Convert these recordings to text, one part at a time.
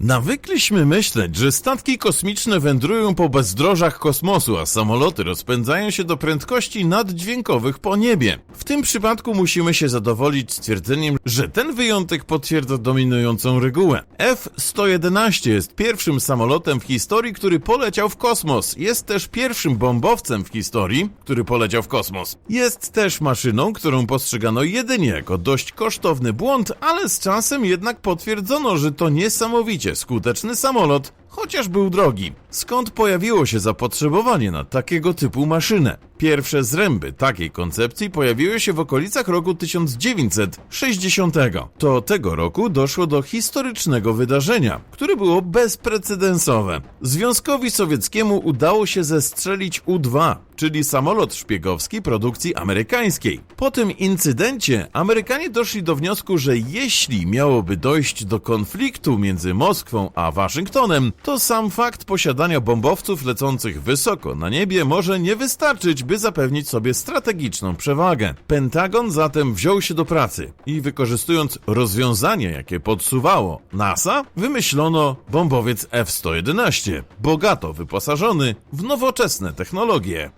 Nawykliśmy myśleć, że statki kosmiczne wędrują po bezdrożach kosmosu, a samoloty rozpędzają się do prędkości naddźwiękowych po niebie. W tym przypadku musimy się zadowolić stwierdzeniem, że ten wyjątek potwierdza dominującą regułę. F-111 jest pierwszym samolotem w historii, który poleciał w kosmos. Jest też pierwszym bombowcem w historii, który poleciał w kosmos. Jest też maszyną, którą postrzegano jedynie jako dość kosztowny błąd, ale z czasem jednak potwierdzono, że to niesamowicie skuteczny samolot, chociaż był drogi. Skąd pojawiło się zapotrzebowanie na takiego typu maszynę? Pierwsze zręby takiej koncepcji pojawiły się w okolicach roku 1960. To tego roku doszło do historycznego wydarzenia, które było bezprecedensowe. Związkowi Sowieckiemu udało się zestrzelić U-2, czyli samolot szpiegowski produkcji amerykańskiej. Po tym incydencie Amerykanie doszli do wniosku, że jeśli miałoby dojść do konfliktu między Moskwą a Waszyngtonem, to sam fakt posiadania bombowców lecących wysoko na niebie może nie wystarczyć, by zapewnić sobie strategiczną przewagę. Pentagon zatem wziął się do pracy i wykorzystując rozwiązanie, jakie podsuwało NASA, wymyślono bombowiec F-111, bogato wyposażony w nowoczesne technologie.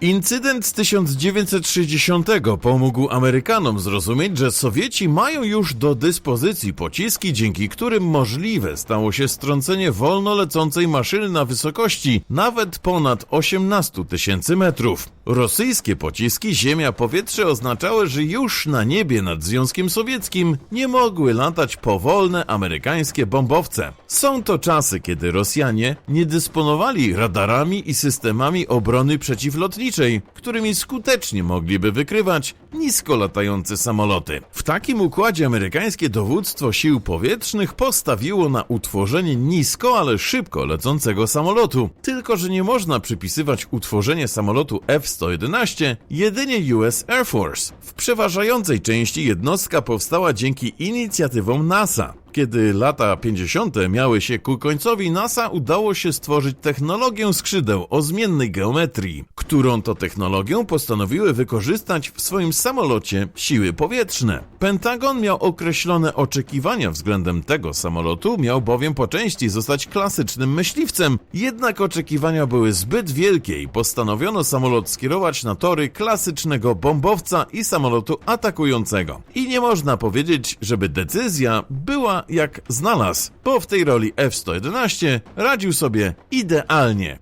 Incydent z 1960 pomógł Amerykanom zrozumieć, że Sowieci mają już do dyspozycji pociski, dzięki którym możliwe stało się strącenie wolno lecącej maszyny na wysokości nawet ponad 18 tysięcy metrów. Rosyjskie pociski ziemia-powietrze oznaczały, że już na niebie nad Związkiem Sowieckim nie mogły latać powolne amerykańskie bombowce. Są to czasy, kiedy Rosjanie nie dysponowali radarami i systemami obrony przeciwlotniczej, którymi skutecznie mogliby wykrywać nisko latające samoloty. W takim układzie amerykańskie dowództwo sił powietrznych postawiło na utworzenie nisko, ale szybko lecącego samolotu. Tylko, że nie można przypisywać utworzenie samolotu F-111 jedynie US Air Force. W przeważającej części jednostka powstała dzięki inicjatywom NASA. Kiedy lata 50. miały się ku końcowi, NASA udało się stworzyć technologię skrzydeł o zmiennej geometrii, którą to technologię postanowiły wykorzystać w swoim samolocie siły powietrzne. Pentagon miał określone oczekiwania względem tego samolotu, miał bowiem po części zostać klasycznym myśliwcem, jednak oczekiwania były zbyt wielkie i postanowiono samolot skierować na tory klasycznego bombowca i samolotu atakującego. I nie można powiedzieć, żeby decyzja była jak znalazł, bo w tej roli F-111 radził sobie idealnie.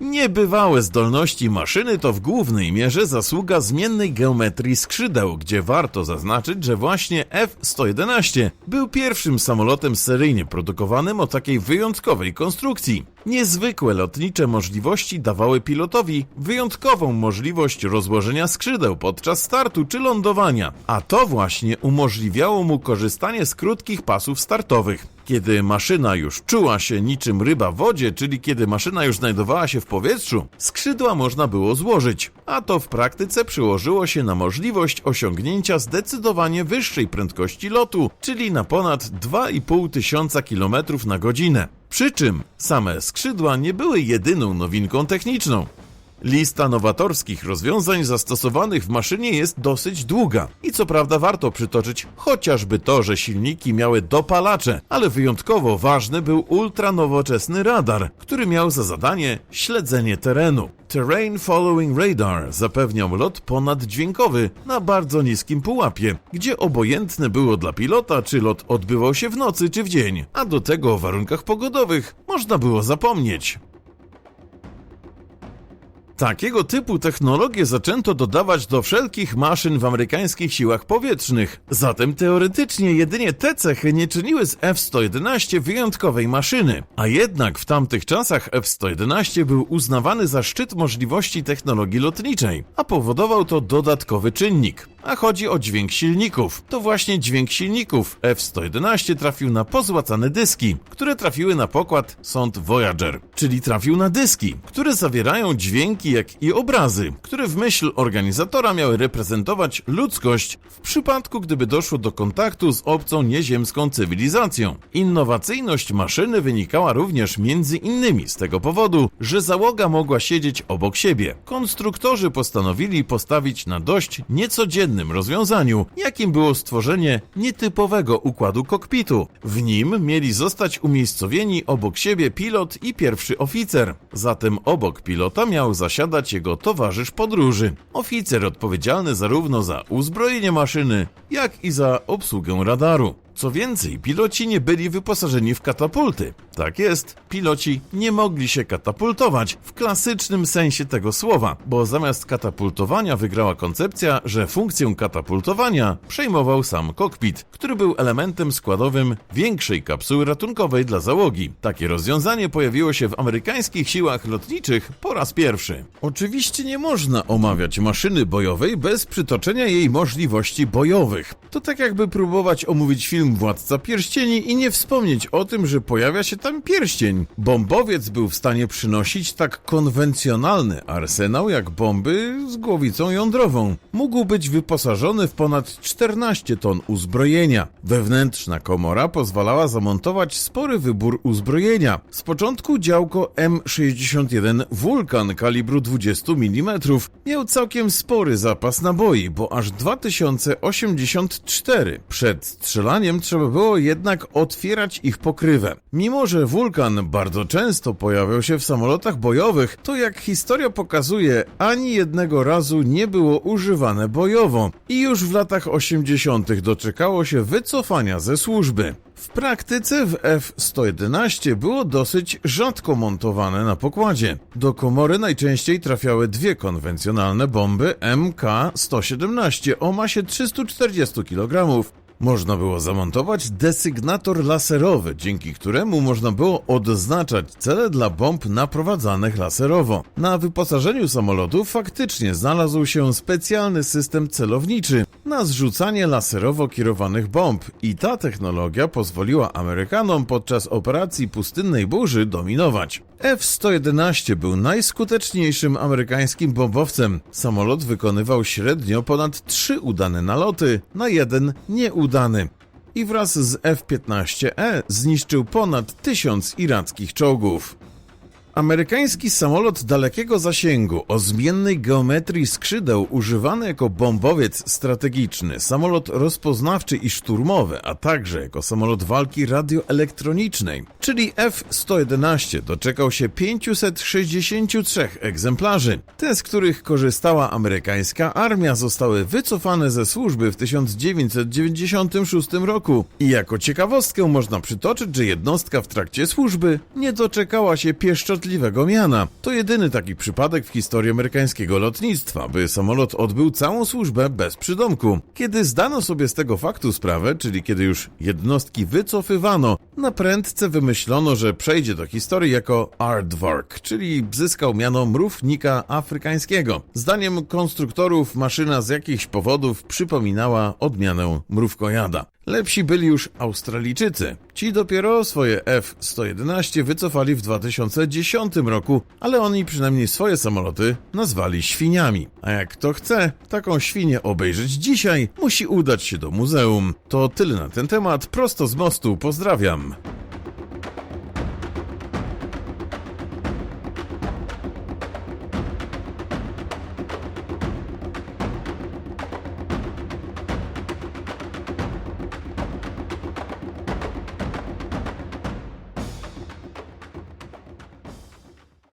Niebywałe zdolności maszyny to w głównej mierze zasługa zmiennej geometrii skrzydeł, gdzie warto zaznaczyć, że właśnie F-111 był pierwszym samolotem seryjnie produkowanym o takiej wyjątkowej konstrukcji. Niezwykłe lotnicze możliwości dawały pilotowi wyjątkową możliwość rozłożenia skrzydeł podczas startu czy lądowania, a to właśnie umożliwiało mu korzystanie z krótkich pasów startowych. Kiedy maszyna już czuła się niczym ryba w wodzie, czyli kiedy maszyna już znajdowała się w powietrzu, skrzydła można było złożyć, a to w praktyce przyłożyło się na możliwość osiągnięcia zdecydowanie wyższej prędkości lotu, czyli na ponad 2,5 tysiąca km na godzinę. Przy czym same skrzydła nie były jedyną nowinką techniczną. Lista nowatorskich rozwiązań zastosowanych w maszynie jest dosyć długa i co prawda warto przytoczyć chociażby to, że silniki miały dopalacze, ale wyjątkowo ważny był ultranowoczesny radar, który miał za zadanie śledzenie terenu. Terrain Following Radar zapewniał lot ponaddźwiękowy na bardzo niskim pułapie, gdzie obojętne było dla pilota, czy lot odbywał się w nocy czy w dzień, a do tego o warunkach pogodowych można było zapomnieć. Takiego typu technologie zaczęto dodawać do wszelkich maszyn w amerykańskich siłach powietrznych. Zatem teoretycznie jedynie te cechy nie czyniły z F-111 wyjątkowej maszyny. A jednak w tamtych czasach F-111 był uznawany za szczyt możliwości technologii lotniczej, a powodował to dodatkowy czynnik. A chodzi o dźwięk silników. To właśnie dźwięk silników F-111 trafił na pozłacane dyski, które trafiły na pokład sond Voyager, czyli trafił na dyski, które zawierają dźwięki jak i obrazy, które w myśl organizatora miały reprezentować ludzkość w przypadku, gdyby doszło do kontaktu z obcą nieziemską cywilizacją. Innowacyjność maszyny wynikała również między innymi z tego powodu, że załoga mogła siedzieć obok siebie. Konstruktorzy postanowili postawić na dość niecodzienny jednym rozwiązaniu, jakim było stworzenie nietypowego układu kokpitu. W nim mieli zostać umiejscowieni obok siebie pilot i pierwszy oficer. Zatem obok pilota miał zasiadać jego towarzysz podróży. Oficer odpowiedzialny zarówno za uzbrojenie maszyny, jak i za obsługę radaru. Co więcej, piloci nie byli wyposażeni w katapulty. Tak jest, piloci nie mogli się katapultować w klasycznym sensie tego słowa, bo zamiast katapultowania wygrała koncepcja, że funkcję katapultowania przejmował sam kokpit, który był elementem składowym większej kapsuły ratunkowej dla załogi. Takie rozwiązanie pojawiło się w amerykańskich siłach lotniczych po raz pierwszy. Oczywiście nie można omawiać maszyny bojowej bez przytoczenia jej możliwości bojowych. To tak jakby próbować omówić film Władca Pierścieni i nie wspomnieć o tym, że pojawia się tam pierścień. Bombowiec był w stanie przynosić tak konwencjonalny arsenał jak bomby z głowicą jądrową. Mógł być wyposażony w ponad 14 ton uzbrojenia. Wewnętrzna komora pozwalała zamontować spory wybór uzbrojenia. Z początku działko M61 Vulcan kalibru 20 mm miał całkiem spory zapas naboi, bo aż 2084. Przed strzelaniem trzeba było jednak otwierać ich pokrywę. Mimo, że Vulcan bardzo często pojawiał się w samolotach bojowych, to jak historia pokazuje, ani jednego razu nie było używane bojowo i już w latach 80. doczekało się wycofania ze służby. W praktyce w F-111 było dosyć rzadko montowane na pokładzie. Do komory najczęściej trafiały dwie konwencjonalne bomby MK-117 o masie 340 kg. Można było zamontować desygnator laserowy, dzięki któremu można było odznaczać cele dla bomb naprowadzanych laserowo. Na wyposażeniu samolotu faktycznie znalazł się specjalny system celowniczy na zrzucanie laserowo kierowanych bomb i ta technologia pozwoliła Amerykanom podczas operacji pustynnej burzy dominować. F-111 był najskuteczniejszym amerykańskim bombowcem. Samolot wykonywał średnio ponad 3 udane naloty na jeden nieudany. I wraz z F-15E zniszczył ponad tysiąc irackich czołgów. Amerykański samolot dalekiego zasięgu o zmiennej geometrii skrzydeł używany jako bombowiec strategiczny, samolot rozpoznawczy i szturmowy, a także jako samolot walki radioelektronicznej, czyli F-111 doczekał się 563 egzemplarzy. Te, z których korzystała amerykańska armia, zostały wycofane ze służby w 1996 roku. I jako ciekawostkę można przytoczyć, że jednostka w trakcie służby nie doczekała się pieszczotliwego miana. To jedyny taki przypadek w historii amerykańskiego lotnictwa, by samolot odbył całą służbę bez przydomku. Kiedy zdano sobie z tego faktu sprawę, czyli kiedy już jednostki wycofywano, na prędce wymyślono, że przejdzie do historii jako Aardvark, czyli zyskał miano mrównika afrykańskiego. Zdaniem konstruktorów maszyna z jakichś powodów przypominała odmianę mrówkojada. Lepsi byli już Australijczycy. Ci dopiero swoje F-111 wycofali w 2010 roku, ale oni przynajmniej swoje samoloty nazwali świniami. A jak kto chce taką świnię obejrzeć dzisiaj, musi udać się do muzeum. To tyle na ten temat, prosto z mostu, pozdrawiam.